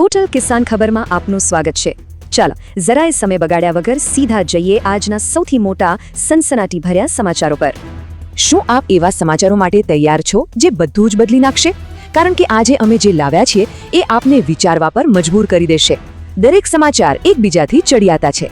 Total કિસાન ખબરમાં આપનું સ્વાગત છે. ચાલો, જરાય સમય બગાડ્યા વગર સીધા જઈએ આજના સૌથી મોટા સનસનાટી ભર્યા સમાચારો પર. શું આપ એવા સમાચારો માટે તૈયાર છો જે બધું જ બદલી નાખશે? કારણ કે આજે અમે જે લાવ્યા છીએ એ આપને વિચારવા પર મજબૂર કરી દેશે. દરેક સમાચાર એકબીજાથી ચડિયાતા છે.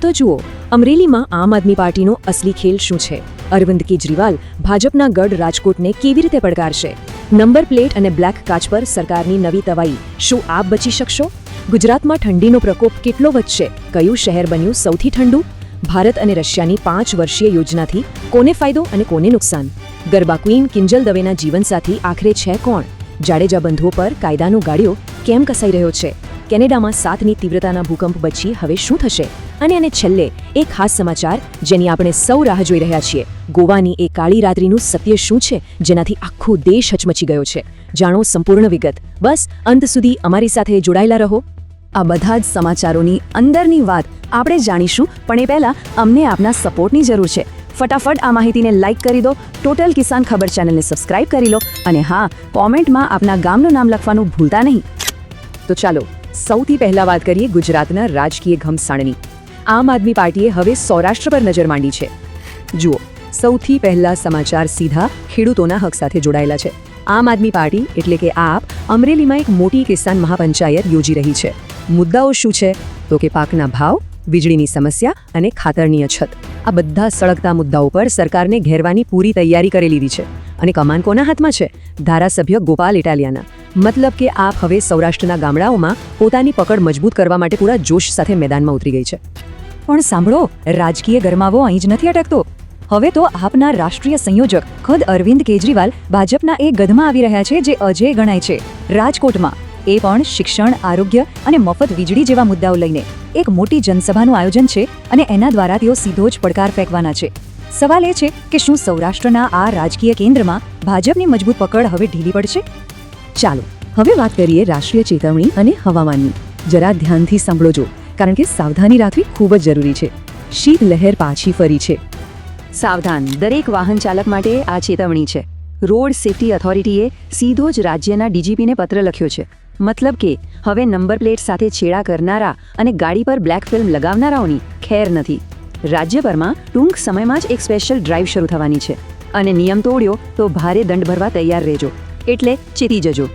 તો જુઓ, અમરેલીમાં આમ આદમી પાર્ટીનો અસલી ખેલ શું છે? અરવિંદ કેજરીવાલ ભાજપના ગઢ રાજકોટને કેવી રીતે પડકારશે? નંબર પ્લેટ અને બ્લેક કાચ પર સરકારની નવી તવાઈ. શું આપ બચી શકશો? ગુજરાતમાં ઠંડીનો પ્રકોપ કેટલો વધશે? કયું શહેર બન્યું સૌથી ઠંડુ? ભારત અને રશિયાની પાંચ વર્ષીય યોજનાથી કોને ફાયદો અને કોને નુકસાન? ગરબા ક્વીન કિંજલ દવેના જીવનસાથી આખરે છે કોણ? જાડેજા બંધુઓ પર કાયદાનો ગાડીઓ કેમ કસાઈ રહ્યો છે? કેનેડામાં સાતની તીવ્રતાના ભૂકંપ પછી હવે શું થશે? અને અને છેલ્લે એક ખાસ સમાચાર જેની આપણે સૌ રાહ જોઈ રહ્યા છીએ. ગોવાની એ કાળી રાત્રિનું સત્ય શું છે? જેનાથી આખો દેશ હચમચી ગયો છે. જાણો સંપૂર્ણ વિગત. બસ, અંત સુધી અમારી સાથે જોડાયેલા રહો. આ બધા જ સમાચારોની અંદરની વાત આપણે જાણીશું, પણ એ પહેલા અમને આપના સપોર્ટની જરૂર છે. ફટાફટ આ માહિતીને લાઇક કરી દો, ટોટલ કિસાન ખબર ચેનલને સબસ્ક્રાઇબ કરી લો, અને હા, કોમેન્ટમાં આપના ગામનું નામ લખવાનું ભૂલતા નહીં. તો ચાલો સૌથી પહેલા વાત કરીએ ગુજરાતના રાજકીય ઘમસાણની. આમ આદમી પાર્ટીએ હવે સૌરાષ્ટ્ર પર નજર માંડી છે. જુઓ, સૌથી પહેલા સમાચાર સીધા ખેડૂતોના હક સાથે જોડાયેલા છે. આમ આદમી પાર્ટી એટલે કે આપ અમરેલીમાં એક મોટી કિસાન મહાપંચાયત યોજી રહી છે. મુદ્દાઓ શું છે? તો કે પાકના ભાવ, વીજળીની સમસ્યા અને ખાતરની અછત. આ બધા સળગતા મુદ્દાઓ પર સરકારને ઘેરવાની પૂરી તૈયારી કરી લીધી છે. અને કમાન કોના હાથમાં છે? ધારાસભ્ય ગોપાલ ઇટાલિયાના. મતલબ કે આપ હવે સૌરાષ્ટ્રના ગામડાઓમાં પોતાની પકડ મજબૂત કરવા માટે પૂરા જોશ સાથે મેદાનમાં ઉતરી ગઈ છે. પણ સાંભળો, રાજકીય ગરમાવો અહીં જ નથી અટકતો. હવે તો આપના રાષ્ટ્રીય સંયોજક ખુદ અરવિંદ કેજરીવાલ ભાજપના એ ગધમાં આવી રહ્યા છે જે અજય ગણાય છે. રાજકોટમાં એ પણ શિક્ષણ, આરોગ્ય અને મફત વીજળી જેવા મુદ્દાઓ લઈને એક મોટી જનસભાનું આયોજન છે અને એના દ્વારા તેઓ સીધો જ પડકાર ફેંકવાના છે. સવાલ એ છે કે શું સૌરાષ્ટ્રના આ રાજકીય કેન્દ્રમાં ભાજપની મજબૂત પકડ હવે ઢીલી પડશે? ચાલો, હવે વાત કરીએ રાષ્ટ્રીય ચેતવણી અને હવામાનની. જરા ધ્યાનથી સાંભળો જો, કારણ કે સાવધાની રાખવી ખૂબ જ જરૂરી છે. શીત લહેર પાછી ફરી છે. સાવધાન, દરેક વાહન ચાલક માટે આ ચેતવણી છે. રોડ સેફટી ઓથોરિટીએ સીધો જ રાજ્યના ડીજીપીને પત્ર લખ્યો છે. મતલબ કે, હવે નંબર પ્લેટ સાથે છેડા કરનારા અને ગાડી પર બ્લેક ફિલ્મ લગાવનારાઓની ખેર નથી. રાજ્યભરમાં ટૂંક સમયમાં જ એક સ્પેશિયલ ડ્રાઈવ શરૂ થવાની છે. અને નિયમ તોડ્યો તો ભારે દંડ ભરવા તૈયાર રહેજો. એટલે ચીતી જજો.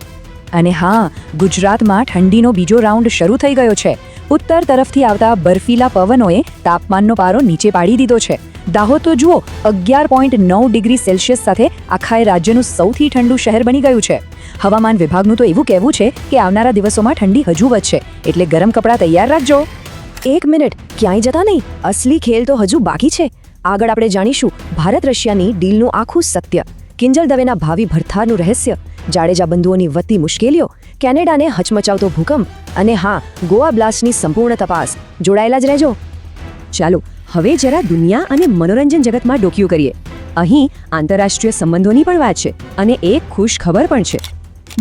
અને હા, ગુજરાતમાં ઠંડીનો બીજો રાઉન્ડ શરૂ થઈ ગયો છે. ઉત્તર તરફથી આવતા બર્ફીલા પવનોએ તાપમાનનો પારો નીચે પાડી દીધો છે. દાહોદ તો જુઓ, અગિયાર પોઈન્ટ નવ ડિગ્રી સેલ્સિયસ સાથે આખાએ રાજ્યનું સૌથી ઠંડુ શહેર બની ગયું છે. હવામાન વિભાગનું તો એવું કહેવું છે કે આવનારા દિવસોમાં ઠંડી હજુ વધશે, એટલે ગરમ કપડાં તૈયાર રાખજો. એક મિનિટ, ક્યાંય જતા નહીં? અસલી ખેલ તો હજુ બાકી છે. આગળ આપણે જાણીશું ભારત રશિયાની ડીલનું આખું સત્ય. કિંજલ દવેના ભાવિ ભરથારનું રહસ્ય, જાડેજા બંધુઓની વધતી મુશ્કેલીઓ, કેનેડાને હચમચાવતો ભૂકંપ અને હા, ગોવા બ્લાસ્ટની સંપૂર્ણ તપાસ. જોડાયેલા જ રહેજો. ચાલો, હવે જરા દુનિયા અને મનોરંજન જગતમાં ડોક્યું કરીએ. અહીં આંતરરાષ્ટ્રીય સંબંધોની પણ વાત છે અને એક ખુશ ખબર પણ છે.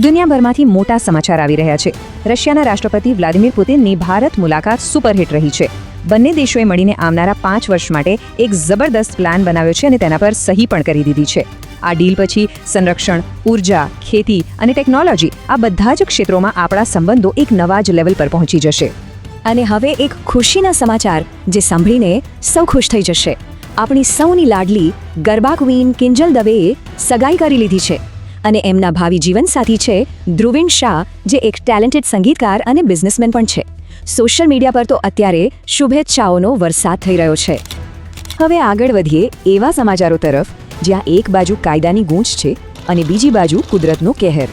દુનિયાભરમાંથી મોટા સમાચાર આવી રહ્યા છે. રશિયાના રાષ્ટ્રપતિ વ્લાદિમીર પુતિનની ભારત મુલાકાત સુપરહિટ રહી છે. બંને દેશોએ મળીને આવનારા પાંચ વર્ષ માટે એક જબરદસ્ત પ્લાન બનાવ્યો છે અને તેના પર સહી પણ કરી દીધી છે. આ ડીલ પછી સંરક્ષણ, ઊર્જા, ખેતી અને ટેકનોલોજી આ બધા જ ક્ષેત્રોમાં આપણા સંબંધો એક નવા જ લેવલ પર પહોંચી જશે. અને હવે એક ખુશીના સમાચાર જે સાંભળીને સૌ ખુશ થઈ જશે. આપણી સૌની લાડલી ગરબા ક્વીન કિંજલ દવેએ સગાઈ કરી લીધી છે. અને એમના ભાવિ જીવનસાથી છે ધ્રુવિન શાહ, જે એક ટેલેન્ટેડ સંગીતકાર અને બિઝનેસમેન પણ છે. સોશિયલ મીડિયા પર તો અત્યારે શુભેચ્છાઓનો વરસાદ થઈ રહ્યો છે. હવે આગળ વધીએ એવા સમાચારો તરફ જ્યાં એક બાજુ કાયદાની ગૂંચ છે અને બીજી બાજુ કુદરતનો કહેર.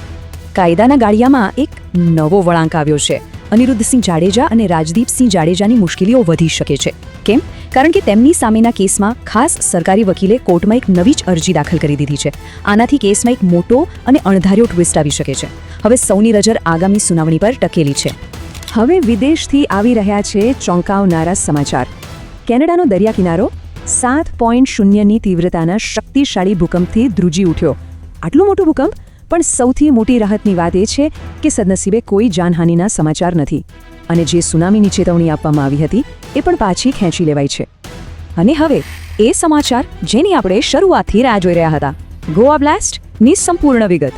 કાયદાના ગાળિયામાં એક નવો વળાંક આવ્યો છે. અનિરુદ્ધસિંહ જાડેજા અને રાજદીપસિંહ જાડેજાની મુશ્કેલીઓ વધી શકે છે. કેમ? કારણ કે તેમની સામેના કેસમાં ખાસ સરકારી વકીલે કોર્ટમાં એક નવી જ અરજી દાખલ કરી દીધી છે. આનાથી કેસમાં એક મોટો અને અણધાર્યો ટ્વિસ્ટ આવી શકે છે. હવે સૌની નજર આગામી સુનાવણી પર ટકેલી છે. હવે વિદેશથી આવી રહ્યા છે ચોંકાવનારા સમાચાર. કેનેડાનો દરિયા કિનારો સાત પોઈન્ટ શૂન્યની તીવ્રતાના શક્તિશાળી ભૂકંપથી ધ્રુજી ઉઠ્યો. આટલું મોટું ભૂકંપ? પણ સૌથી મોટી રાહતની વાત એ છે કે સદનસીબે કોઈ જાનહાનિના સમાચાર નથી. અને જે સુનામીની ચેતવણી આપવામાં આવી હતી, એ પણ પાછી ખેંચી લેવાઈ છે. અને હવે, એ સમાચાર જેની આપણે શરૂઆતથી રાહ જોઈ રહ્યા હતા. ગોવા બ્લાસ્ટની સંપૂર્ણ વિગત.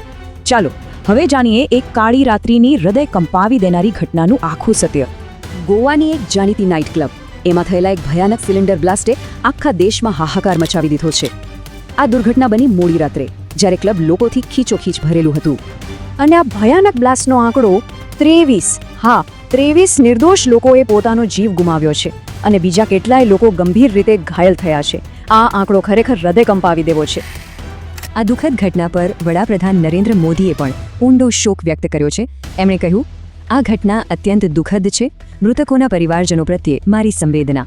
ચાલો, હવે જાણીએ એક કાળી રાત્રિની હૃદય કંપાવી દેનારી ઘટનાનું આખું સત્ય. ગોવાની એક જાણીતી નાઇટ ક્લબ. એમાં થયેલા એક ભયાનક સિલિન્ડર બ્લાસ્ટે આખા દેશમાં હાહાકાર મચાવી દીધો છે. આ દુર્ઘટના બની મોડી રાત્રે, જ્યારે ક્લબ લોકોથી ખીચોખીચ ભરેલું હતું. અને આ ભયાનક બ્લાસ્ટનો આંકડો ત્રેવીસ, હા, ત્રેવીસ નિર્દોષ લોકોએ પોતાનો જીવ ગુમાવ્યો છે અને બીજા કેટલાય લોકો ગંભીર રીતે ઘાયલ થયા છે. આ આંકડો ખરેખર હૃદય કંપાવી દેવો છે. આ દુઃખદ ઘટના પર વડાપ્રધાન નરેન્દ્ર મોદીએ પણ ઊંડો શોક વ્યક્ત કર્યો છે. એમણે કહ્યું આ ઘટના અત્યંત દુઃખદ છે. મૃતકોના પરિવારજનો પ્રત્યે મારી સંવેદના.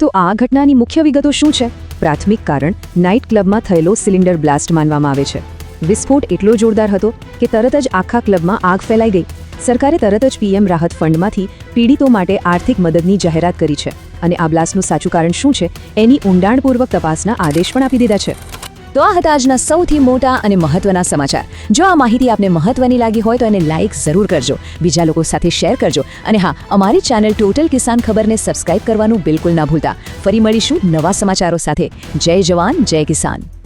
તો આ ઘટનાની મુખ્ય વિગતો શું છે? પ્રાથમિક કારણ, નાઇટ ક્લબમાં થયેલો સિલિન્ડર બ્લાસ્ટ માનવામાં આવે છે. વિસ્ફોટ એટલો જોરદાર હતો કે તરત જ આખા ક્લબમાં આગ ફેલાઈ ગઈ. સરકારે તરત જ પીએમ રાહત ફંડમાંથી પીડિતો માટે આર્થિક મદદની જાહેરાત કરી છે. અને આ બ્લાસ્ટનું સાચું કારણ શું છે? એની ઊંડાણપૂર્વક તપાસના આદેશ પણ આપી દીધા છે. તો આ હતા આજના સૌથી મોટા અને મહત્વના સમાચાર. જો આ માહિતી આપને મહત્વની લાગી હોય તો એને લાઇક જરૂર કરજો. બીજા લોકો સાથે શેર કરજો. અને હા, અમારી ચેનલ ટોટલ કિસાન ખબરને સબસ્ક્રાઇબ કરવાનું બિલકુલ ના ભૂલતા. ફરી મળીશું નવા સમાચારો સાથે. જય જવાન, જય કિસાન.